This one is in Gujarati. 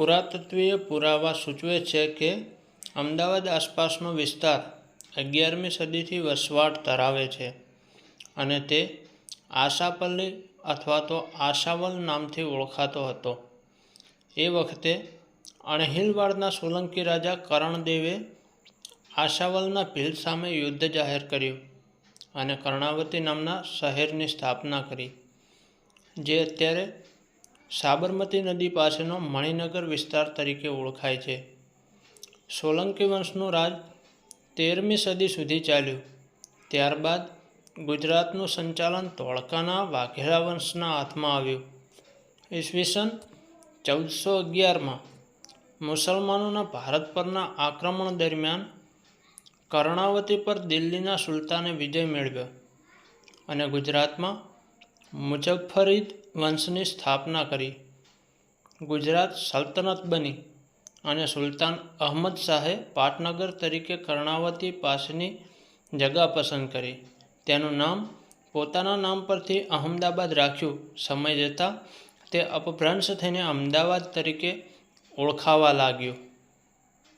પુરાતત્વીય પુરાવા સૂચવે છે કે અમદાવાદ આસપાસનો વિસ્તાર અગિયારમી સદીથી વસવાટ ધરાવે છે અને તે આશાપલ્લી અથવા તો આશાવલ નામથી ઓળખાતો હતો. એ વખતે અણહિલવાડના સોલંકી રાજા કરણદેવે આશાવલના ભીલ સામે યુદ્ધ જાહેર કર્યું અને કર્ણાવતી નામના શહેરની સ્થાપના કરી, જે અત્યારે સાબરમતી નદી પાસેનો મણિનગર વિસ્તાર તરીકે ઓળખાય છે. સોલંકી વંશનું રાજ તેરમી સદી સુધી ચાલ્યું. ત્યારબાદ ગુજરાતનું સંચાલન ધોળકાના વાઘેલા વંશના હાથમાં આવ્યું. ઈસવીસન ચૌદસો અગિયારમાં મુસલમાનોના ભારત પરના આક્રમણ દરમિયાન કર્ણાવતી પર દિલ્હીના સુલતાને વિજય મેળવ્યો અને ગુજરાતમાં મુઝફ્ફરીદ વંશની સ્થાપના કરી. ગુજરાત સલ્તનત બની અને સુલતાન અહમદ શાહે પાટનગર તરીકે કર્ણાવતી પાસેની જગા પસંદ કરી. તેનું નામ પોતાના નામ પરથી અહમદાબાદ રાખ્યું. સમય જતાં તે અપભ્રંશ થઈને અમદાવાદ તરીકે ઓળખાવા લાગ્યું.